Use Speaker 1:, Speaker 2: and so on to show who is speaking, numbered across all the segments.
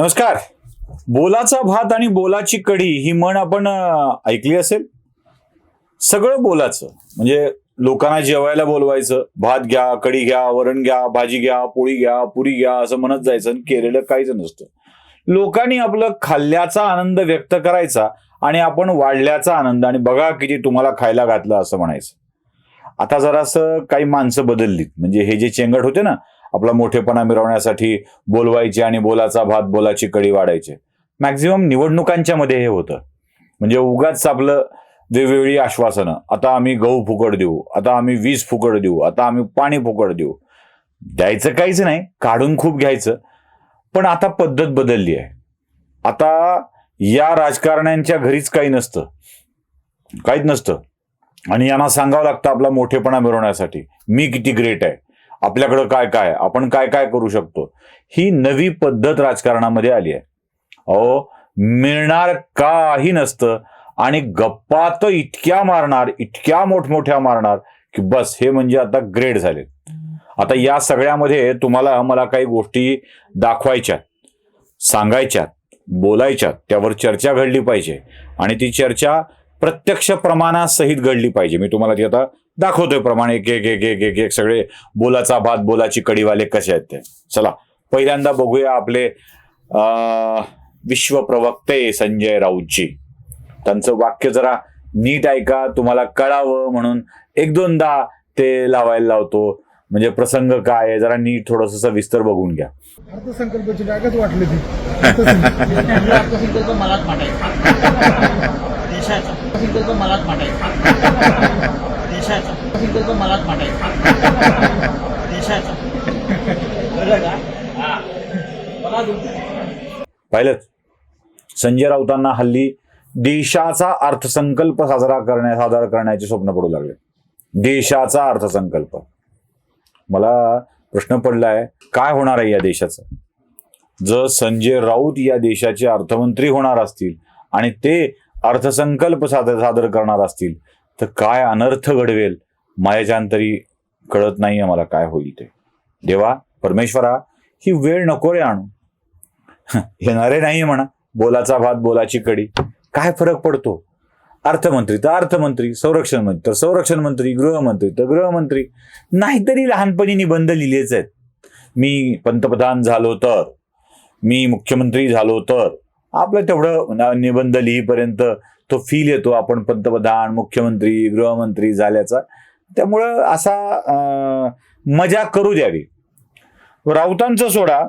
Speaker 1: नमस्कार. बोलाचा भात आणि बोलाची कढी ही म्हण आपण ऐकली असेल? सगळं बोलाचं. म्हणजे लोकांना जेवायला बोलवायचं. भात घ्या कढी घ्या वरण घ्या भाजी घ्या पोळी घ्या पुरी घ्या असं म्हणत जायचं आणि केलेलं काहीच नसतं. लोकांनी आपलं खाल्ल्याचा आनंद व्यक्त करायचा आणि आपण वाढल्याचा आनंद आणि बघा किती तुम्हाला खायला घातलं असं म्हणायचं. आता जरासं काही माणसं बदललीत. म्हणजे हे जे चेंगट होते ना आपला मोठेपणा मिरवण्यासाठी बोलवायचे आणि बोलाचा भात बोलाची कडी वाढायचे. मॅक्झिमम निवडणुकांच्या मध्ये हे होतं. म्हणजे उगाच आपलं वेगवेगळी आश्वासनं. आता आम्ही गहू फुकट देऊ आता आम्ही वीज फुकट देऊ आता आम्ही पाणी फुकट देऊ. द्यायचं काहीच नाही काढून खूप घ्यायचं. पण आता पद्धत बदलली आहे. आता या राजकारण्यांच्या घरीच काही नसतं. काहीच नसतं. आणि यांना सांगावं लागतं आपला मोठेपणा मिरवण्यासाठी. मी किती ग्रेट आहे. आपल्याकडं काय काय आपण काय काय करू शकतो? ही नवी पद्धत राजकारणामध्ये आली आहे. अहो मिळणार काही नसतं आणि गप्पा तर इतक्या मारणार इतक्या मोठमोठ्या मारणार की बस हे म्हणजे आता ग्रेड झाले. आता या सगळ्यामध्ये तुम्हाला मला काही गोष्टी दाखवायच्या सांगायच्यात बोलायच्यात त्यावर चर्चा घडली पाहिजे आणि ती चर्चा प्रत्यक्ष प्रमाणासहित घडली पाहिजे. मी तुम्हाला ती आता दाखवतोय प्रमाण एक एक एक एक एक एक सगळे बोलाचा भात बोलाची कढीवाले कसे आहेत ते. चला पहिल्यांदा बघूया आपले अं, विश्वप्रवक्ते संजय राऊतजी. त्यांचं वाक्य जरा नीट ऐका तुम्हाला कळावं म्हणून एक दोनदा ते लावायला लावतो. म्हणजे प्रसंग काय आहे जरा नीट थोडस विस्तर बघून घ्या.
Speaker 2: अर्थसंकल्पाची जागाच वाटली ती. अर्थसंकल्प.
Speaker 3: मलाच देशाचा अर्थसंकल्प मलाच देशाचा. मलाच मांडायचा देशाचा. कळलं का? हा. मला तुमचं
Speaker 1: पाहिलं संजय राऊतांना हल्ली देशाचा अर्थसंकल्प साजरा करण्या सादर करण्याचे स्वप्न पडू लागले. देशाचा अर्थसंकल्प. मला प्रश्न पडलाय काय होणार आहे या देशाचं? जर संजय राऊत या देशाचे अर्थमंत्री होणार असतील आणि ते अर्थसंकल्प सादर सादर करणार असतील तर काय अनर्थ घडवेल? मायाजांतरी कळत नाही मला काय होईल ते. देवा परमेश्वरा ही वेळ नको रे आणू. येणारे नाही म्हणा. बोलाचा भात बोलाची कडी. काय फरक पडतो? अर्थमंत्री तर अर्थमंत्री संरक्षण मंत्री तर संरक्षण मंत्री गृहमंत्री तर गृहमंत्री. नाहीतरी लहानपणी निबंध लिहिलेच आहेत. मी पंतप्रधान झालो तर मी मुख्यमंत्री झालो तर आपलं तेवढं निबंध लिहीपर्यंत तो फील येतो. आपण पंतप्रधान मुख्यमंत्री गृहमंत्री झाल्याचा. त्यामुळं असा मजा करू द्यावी. राऊतांचं सोडा.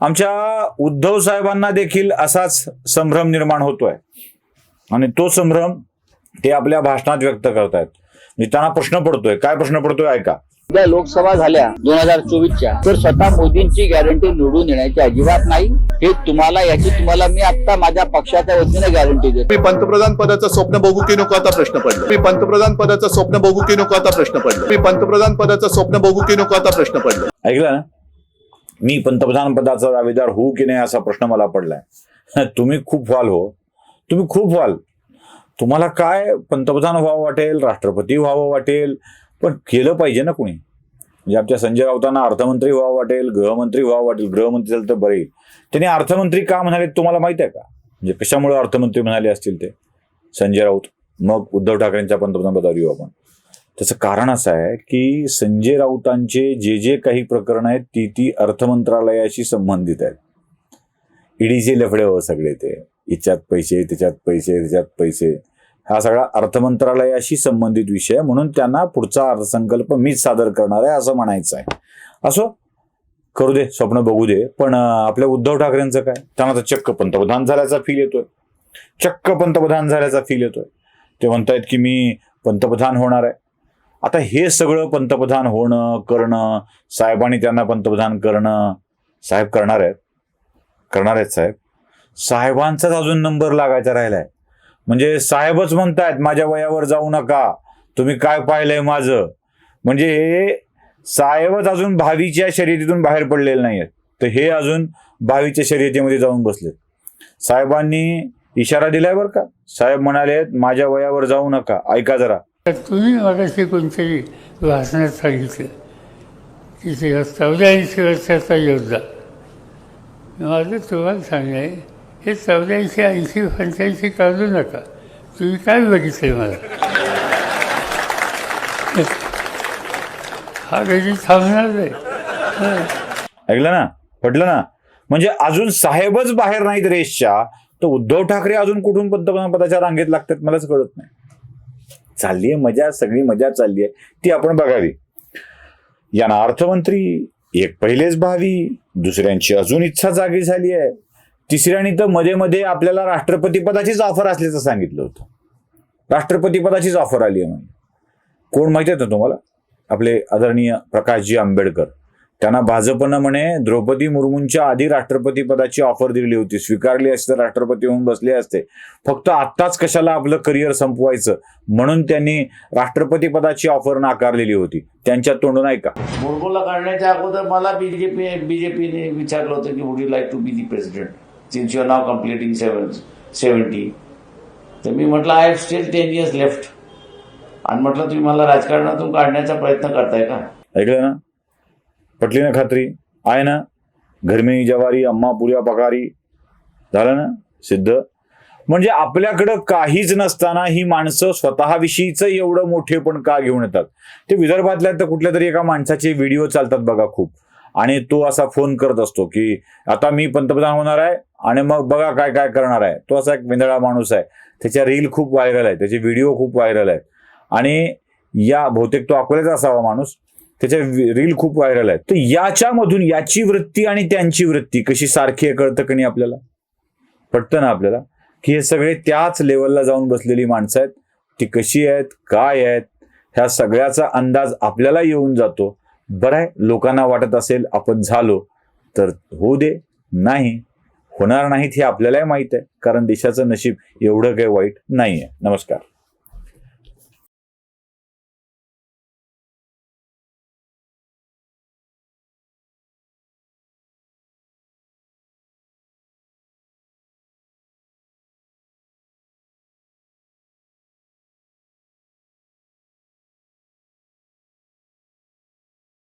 Speaker 1: आमच्या उद्धव साहेबांना देखील असाच संभ्रम निर्माण होतोय. आणि तो संभ्रम ते आपल्या भाषणात व्यक्त करतायत. म्हणजे त्यांना प्रश्न पडतोय. काय प्रश्न पडतोय? ऐका.
Speaker 4: उद्या लोकसभा झाल्या दोन हजार चोवीसच्या. तर स्वतः मोदींची गॅरंटी निवडून येण्याची अजिबात नाही. हे तुम्हाला याची तुम्हाला मी आता माझ्या पक्षाच्या वतीने गॅरंटी देतो.
Speaker 5: मी पंतप्रधान पदाचं स्वप्न बघू की नको आता प्रश्न पडला. मी पंतप्रधान पदाचं स्वप्न बघू की नको आता प्रश्न पडला. मी पंतप्रधान पदाचं स्वप्न बघू की नको आता प्रश्न पडला.
Speaker 1: ऐकलं ना? मी पंतप्रधान पदाचा दावेदार होऊ की नाही असा प्रश्न मला पडलाय. तुम्ही खूप व्हाल हो. तुम्ही खूप व्हाल. तुम्हाला काय पंतप्रधान व्हावं वाटेल राष्ट्रपती व्हावं वाटेल पण केलं पाहिजे ना कुणी? म्हणजे आमच्या संजय राऊतांना अर्थमंत्री व्हावं वाटेल गृहमंत्री व्हावं वाटेल गृहमंत्री झालं तर बरे येईल. त्यांनी अर्थमंत्री का म्हणाले तुम्हाला माहिती आहे का? म्हणजे कशामुळे अर्थमंत्री म्हणाले असतील ते? संजय राऊत मग उद्धव ठाकरेंच्या पंतप्रधान पदावर येऊ आपण. त्याचं कारण असं आहे की संजय राऊतांचे जे जे काही प्रकरण आहेत ती ती अर्थ मंत्रालयाशी संबंधित आहेत. ईडीचे लफडे हो सगळे ते. याच्यात पैसे त्याच्यात पैसे त्याच्यात पैसे. हा सगळा अर्थमंत्रालयाशी संबंधित विषय म्हणून त्यांना पुढचा अर्थसंकल्प मीच सादर करणार आहे असं म्हणायचं आहे. असो करू दे स्वप्न बघू दे. पण आपल्या उद्धव ठाकरेंचं काय? त्यांना तर चक्क पंतप्रधान झाल्याचा फील येतोय. चक्क पंतप्रधान झाल्याचा फील येतोय. ते म्हणतायत की मी पंतप्रधान होणार आहे. आता हे सगळं पंतप्रधान होणं करणं साहेबांनी त्यांना पंतप्रधान करणं साहेब करणार आहेत. करणार आहेत साहेब. साहेबांचाच अजून नंबर लागायचा राहिलाय. म्हणजे साहेबच म्हणतायत माझ्या वयावर जाऊ नका. तुम्ही काय पाहिलंय माझं? म्हणजे हे साहेबच अजून भावीच्या शर्यतीतून बाहेर पडलेले नाही आहेत तर हे अजून भावीच्या शर्यतीमध्ये जाऊन बसलेत. साहेबांनी इशारा दिलाय बरं का? साहेब म्हणाले माझ्या वयावर जाऊ नका. ऐका जरा.
Speaker 6: तुम्ही मगाशी कोणतरी वाचण्यात सांगितलं की चौदा ऐंशी वर्षाचा योद्धा माझं तुम्हाला सांगाय आहे हे चौऱ्याऐंशी ऐंशी पंच्याऐंशी काढू नका. तुम्ही काय बघितले मला? हा कधी थांबणार नाही.
Speaker 1: ऐकलं ना? पटलं ना? म्हणजे अजून साहेबच बाहेर नाहीत रेसच्या. तर उद्धव ठाकरे अजून कुठून पंतप्रधानपदाच्या रांगेत लागतात मलाच कळत नाही. चाललीये मजा सगळी मजा चालली आहे ती आपण बघावी. यांना अर्थमंत्री एक पहिलेच भावी दुसऱ्यांची अजून इच्छा जागी झाली आहे तिसऱ्याने तर मध्ये मध्ये आपल्याला राष्ट्रपती पदाचीच ऑफर असल्याचं सांगितलं होतं. राष्ट्रपती पदाचीच ऑफर आली आहे म्हणजे कोण माहिती आहे तुम्हाला? आपले आदरणीय प्रकाशजी आंबेडकर. त्यांना भाजपनं म्हणे द्रौपदी मुर्मूंच्या आधी राष्ट्रपती पदाची ऑफर दिली होती. स्वीकारली असते तर राष्ट्रपती होऊन बसले असते. फक्त आत्ताच कशाला आपलं करिअर संपवायचं? म्हणून त्यांनी राष्ट्रपती पदाची ऑफर नाकारलेली होती. त्यांच्या तोंडून ऐका.
Speaker 7: मुर्मूला काढण्याच्या अगोदर मला बीजेपी बीजेपीने विचारलं होतं की would you like to be the president since you are now completing seven seventy तर मी म्हटलं I have still ten years left आणि म्हटलं तुम्ही मला राजकारणातून काढण्याचा प्रयत्न करताय का?
Speaker 1: ऐकलं ना? पटली ना खात्री? आहे ना? घरमिनी जवारी अम्मा पुऱ्या पकारी झालं ना? सिद्ध? म्हणजे आपल्याकडं काहीच नसताना ही माणसं स्वतःविषयीच एवढं मोठे पण का घेऊन येतात? ते विदर्भातल्या तर कुठल्या तरी एका माणसाचे व्हिडिओ चालतात बघा खूप. आणि तो असा फोन करत असतो की आता मी पंतप्रधान होणार आहे आणि मग बघा काय काय करणार आहे. तो असा एक विंधळा माणूस आहे. त्याच्या रील खूप व्हायरल आहे. त्याचे व्हिडिओ खूप व्हायरल आहेत. आणि या बहुतेक तो अकोल्याचा असावा माणूस. त्याच्या रील खूप व्हायरल आहेत. तर याच्यामधून याची वृत्ती आणि त्यांची वृत्ती कशी सारखी आहे कळतं की नाही आपल्याला? पटतं ना आपल्याला? की हे सगळे त्याच लेवलला जाऊन बसलेली माणसं आहेत. ती कशी आहेत काय आहेत ह्या सगळ्याचा अंदाज आपल्याला येऊन जातो. बरं आहे लोकांना वाटत असेल आपण झालो तर होऊ दे नाही. होणार नाहीत हे आपल्यालाही माहीत आहे कारण देशाचं नशीब एवढं काही वाईट नाही आहे नमस्कार.